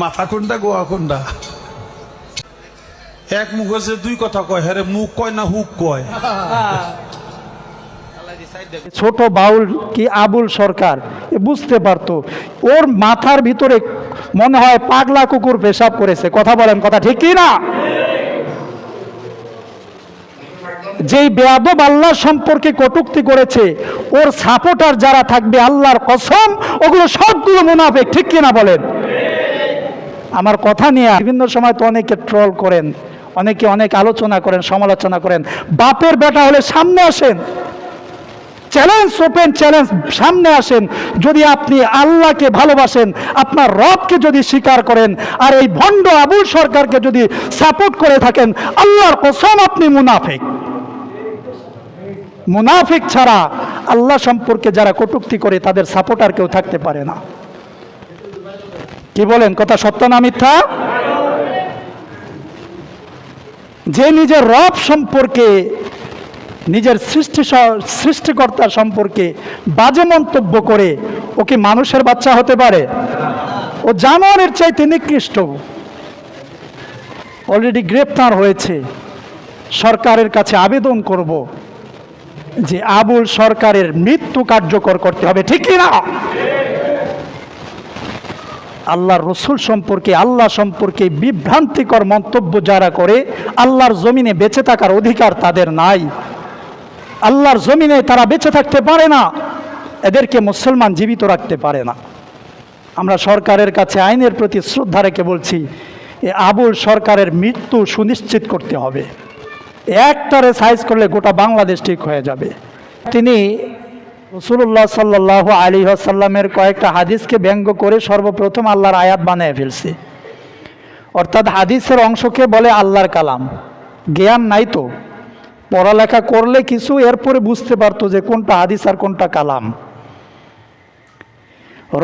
মাথা কোনটা, গোয়া কোনটা? এক মুখ আছে দুই কথা কয় হ্যাঁ মুখ কয় না হুক কয়? ছোট বাউল কি আবুল সরকার? বুঝতে পারতো। ওর মাথার ভিতরে মনে হয় পাগলা কুকুর পেশাব করেছে। কথা বলেন, কথা ঠিক কি না যেই বেয়াদব আল্লাহ সম্পর্কে কটুক্তি করেছে, ওর সাপোর্টার যারা থাকবে আল্লাহর কসম, ওগুলো সবগুলো মুনাফেক, ঠিক কিনা বলেন? আমার কথা নিয়ে বিভিন্ন সময় তো অনেকে ট্রল করেন, অনেকে অনেক আলোচনা করেন, সমালোচনা করেন। বাপের বেটা হলে সামনে আসেন। চ্যালেঞ্জ ওপেন চ্যালেঞ্জ সামনে আসেন। যদি আপনি আল্লাহকে ভালোবাসেন, আপনার রবকে যদি স্বীকার করেন, আর এই ভণ্ড আবুল সরকারকে যদি সাপোর্ট করে থাকেন, আল্লাহর কসম আপনি মুনাফিক। মুনাফিক ছাড়া আল্লাহ সম্পর্কে যারা কটুক্তি করে, তাদের সাপোর্টার কেউ থাকতে পারে না। কি বলেন, কথা সত্য না মিথ্যা? যে নিজের রব সম্পর্কে নিজের সৃষ্টি সৃষ্টিকর্তা সম্পর্কে বাজে মন্তব্য করে ও কি মানুষের বাচ্চা হতে পারে? ও জানোয়ারের চাইতে নিকৃষ্ট। অলরেডি গ্রেপ্তার হয়েছে। সরকারের কাছে আবেদন করব যে আবুল সরকারের মৃত্যু কার্যকর করতে হবে, ঠিক না আল্লাহর রসুল সম্পর্কে, আল্লাহ সম্পর্কে বিভ্রান্তিকর মন্তব্য যারা করে, আল্লাহর জমিনে বেঁচে থাকার অধিকার তাদের নাই। আল্লাহর জমিনে তারা বেঁচে থাকতে পারে না, এদেরকে মুসলমান জীবিত রাখতে পারে না। আমরা সরকারের কাছে আইনের প্রতি শ্রদ্ধা রেখে বলছি, এ আবুল সরকারের মৃত্যু সুনিশ্চিত করতে হবে। একটারে সাইজ করলে গোটা বাংলাদেশ ঠিক হয়ে যাবে। তিনি রসুল্লাহ সাল্লাহ আলী আসাল্লামের কয়েকটা হাদিসকে ব্যঙ্গ করে সর্বপ্রথম আল্লাহর আয়াত বানিয়ে ফেলছে। অর্থাৎ হাদিসের অংশকে বলে আল্লাহর কালাম। জ্ঞান নাই তো। পড়ালেখা করলে কিছু, এরপরে বুঝতে পারতো যে কোনটা হাদিস আর কোনটা কালাম।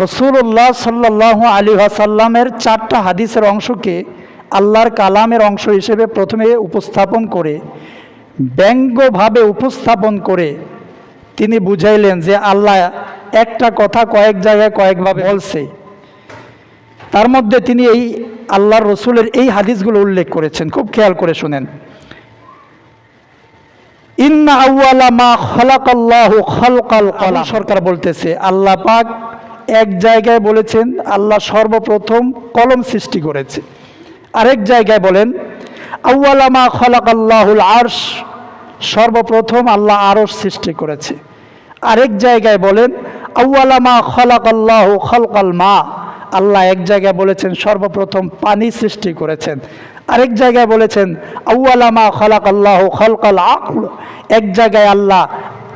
রসুল্লাহ সাল্লাহ আলী আসাল্লামের চারটা হাদিসের অংশকে আল্লাহর কালামের অংশ হিসেবে প্রথমে উপস্থাপন করে, ব্যঙ্গভাবে উপস্থাপন করে তিনি বুঝাইলেন যে আল্লাহ একটা কথা কয়েক জায়গায় কয়েকভাবে বলছে। তার মধ্যে তিনি এই আল্লাহর রসুলের এই হাদিসগুলো উল্লেখ করেছেন। খুব খেয়াল করে শুনেন। ইন্না আউয়ালা মা খলাকাল্লাহু খলকাল কলাম। সরকার বলতেছে আল্লাহ পাক এক জায়গায় বলেছেন আল্লাহ সর্বপ্রথম কলম সৃষ্টি করেছে। আরেক জায়গায় বলেন আউয়ালা মা খলাকাল্লাহুল আরশ সর্বপ্রথম আল্লাহ আরশ সৃষ্টি করেছে। আরেক জায়গায় বলেন আউয়ালা মা খলাকাল্লাহু খলকাল মা আল্লাহ এক জায়গায় বলেছেন সর্বপ্রথম পানি সৃষ্টি করেছেন। আরেক জায়গায় বলেছেন আউ্লামা খলাক আল্লাহ খলকাল আকল। এক জায়গায় আল্লাহ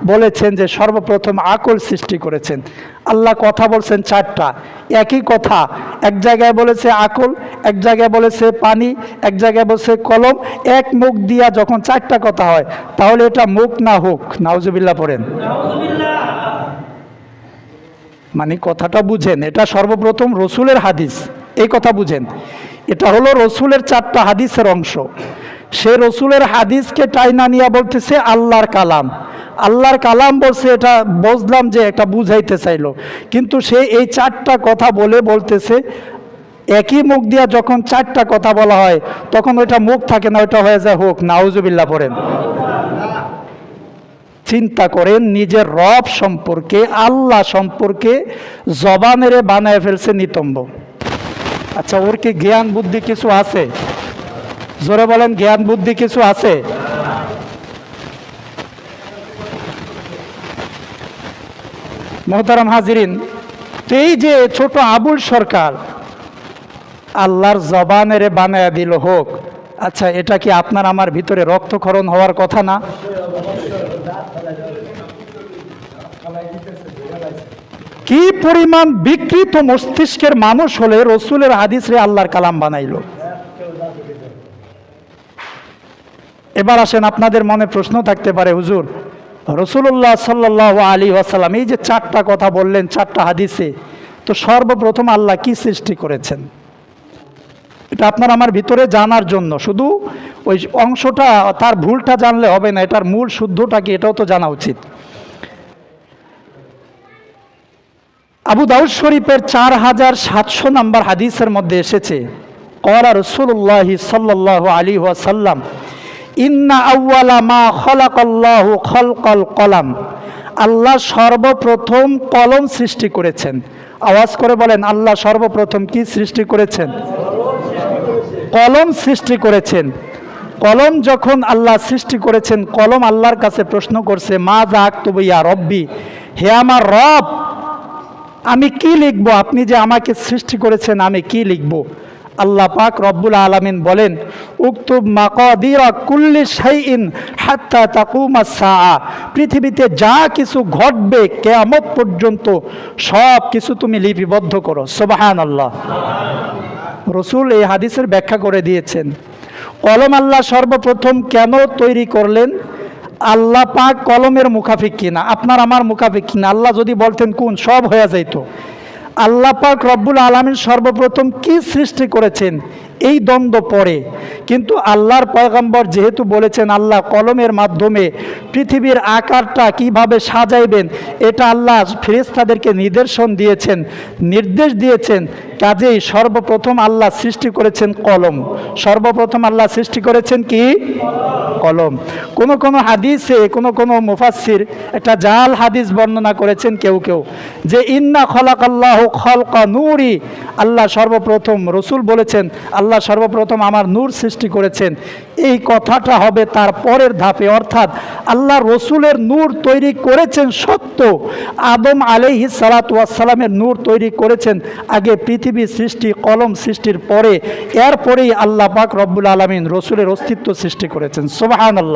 বলেছেন যে, সর্বপ্রথম আকল সৃষ্টি করেছেন। আল্লাহ কথা বলছেন চারটা। একই কথা, এক জায়গায় বলেছে আকল, এক জায়গায় বলেছে পানি, এক জায়গায় বলেছে কলম। এক মুখ দিয়া যখন চারটা কথা হয়, তাহলে এটা মুখ না হোক। নাউজুবিল্লাহ পড়েন। মানে কথাটা বুঝেন। এটা সর্বপ্রথম রসুলের হাদিস। এই কথা বুঝেন। এটা হলো রসুলের চারটা হাদিসের অংশ। সে রসুলের হাদিসকে টাইনা নিয়ে বলতেছে, আল্লাহর কালাম। আল্লাহর কালাম বলছে, এটা বুঝলাম যে এটা বুঝাইতে চাইলো। কিন্তু সে এই চারটা কথা বলে বলতেছে, একই মুখ দিয়া যখন চারটা কথা বলা হয়, তখন ওইটা মুখ থাকে না, ওইটা হয়ে যায় হোক, নাউজুবিল্লাহ পড়েন। চিন্তা করেন, নিজের রব সম্পর্কে, আল্লাহ সম্পর্কে জবানেরে বানায় ফেলছে নিতম্ব। আচ্ছা ওর কি জ্ঞান বুদ্ধি কিছু আছে? জোরে বলেন, জ্ঞান বুদ্ধি কিছু আছে? মোহতারাম হাজিরিন, তো এই যে ছোট আবুল সরকার, আল্লাহর জবানেরে বানায় দিল হোক আচ্ছা এটা কি আপনার আমার ভিতরে রক্তক্ষরণ হওয়ার কথা না? কি পরিমাণ বিকৃত মস্তিষ্কের মানুষ হলে রসুলের হাদিস রে আল্লাহর কালাম বানাইল? এবার আসেন আপনাদের মনে প্রশ্ন থাকতে পারে, হুজুর রসুল্লাহ সাল্লাহ আলী ওয়াসাল্লাম এই যে চারটা কথা বললেন, চারটা হাদিসে, তো সর্বপ্রথম আল্লাহ কি সৃষ্টি করেছেন? এটা আপনার আমার ভিতরে জানার জন্য, শুধু ওই অংশটা, তার ভুলটা জানলে হবে না, এটার মূল শুদ্ধটা কি এটাও তো জানা উচিত। আবু দাউদ শরীফের চার হাজার সাতশো নম্বর হাদিসের মধ্যে এসেছে কলা রসুল্লাহ সাল্লাহ আলী ওয়াসাল্লাম, ইন্না আউ্বালা মা খলাকাল্লাহু খলকল কলাম। আল্লাহ সর্বপ্রথম কলম সৃষ্টি করেছেন। আওয়াজ করে বলেন, আল্লাহ সর্বপ্রথম কি সৃষ্টি করেছেন? কলম সৃষ্টি করেছেন। কলম যখন আল্লাহ সৃষ্টি করেছেন, কলম আল্লাহর কাছে প্রশ্ন করছে, মা যা আক্তব ইয়া রব্বি? হে আমার রব আমি কি লিখব? আপনি যে আমাকে সৃষ্টি করেছেন, আমি কি লিখব? আল্লাহ পাক রব্বুল আলামিন বলেন, উক্তুব মাকাদিরা কুল্লি শাইইন হাত্তা তাকুমা সাআ। পৃথিবীতে যা কিছু ঘটবে কেয়ামত পর্যন্ত সব কিছু তুমি লিপিবদ্ধ করো। সুবহানাল্লাহ। রসুল এই হাদিসের ব্যাখ্যা করে দিয়েছেন। কলম আল্লাহ সর্বপ্রথম কেন তৈরি করলেন? আল্লাহ পাক কলমের মুখাফিক কিনা? আপনার, আমার মুখাফিক কিনা? আল্লাহ যদি বলতেন কোন, সব হয়ে যাইতো। আল্লাহ পাক রব্বুল আলমিন সর্বপ্রথম কি সৃষ্টি করেছেন? এই দ্বন্দ্ব পড়ে কিন্তু আল্লাহর পয়গম্বর যেহেতু বলেছেন আল্লাহ কলমের মাধ্যমে পৃথিবীর আকারটা কীভাবে সাজাইবেন, এটা আল্লাহ ফেরেস্তাদেরকে নির্দেশন দিয়েছেন, নির্দেশ দিয়েছেন। কাজেই সর্বপ্রথম আল্লাহ সৃষ্টি করেছেন কলম। সর্বপ্রথম আল্লাহ সৃষ্টি করেছেন কি? কলম। কোন কোন হাদিসে, কোন কোন মুফাসির একটা জাল হাদিস বর্ণনা করেছেন কেউ কেউ, যে ইন্না খলাক আল্লাহ খলকা নূরি। আল্লাহ সর্বপ্রথম, রসুল বলেছেন, আল্লাহ সর্বপ্রথম আমার নূর সৃষ্টি করেছেন। এই কথাটা হবে তার পরের ধাপে। অর্থাৎ আল্লাহ রসুলের নূর তৈরি করেছেন সত্য। আদম আলাইহি সালাতামের নূর তৈরি করেছেন আগে পৃথিবী সৃষ্টি, কলম সৃষ্টির পরে। এরপরেই আল্লাহ পাক রব্বুল আলমিন রসুলের অস্তিত্ব সৃষ্টি করেছেন। সোবাহান আল্লাহ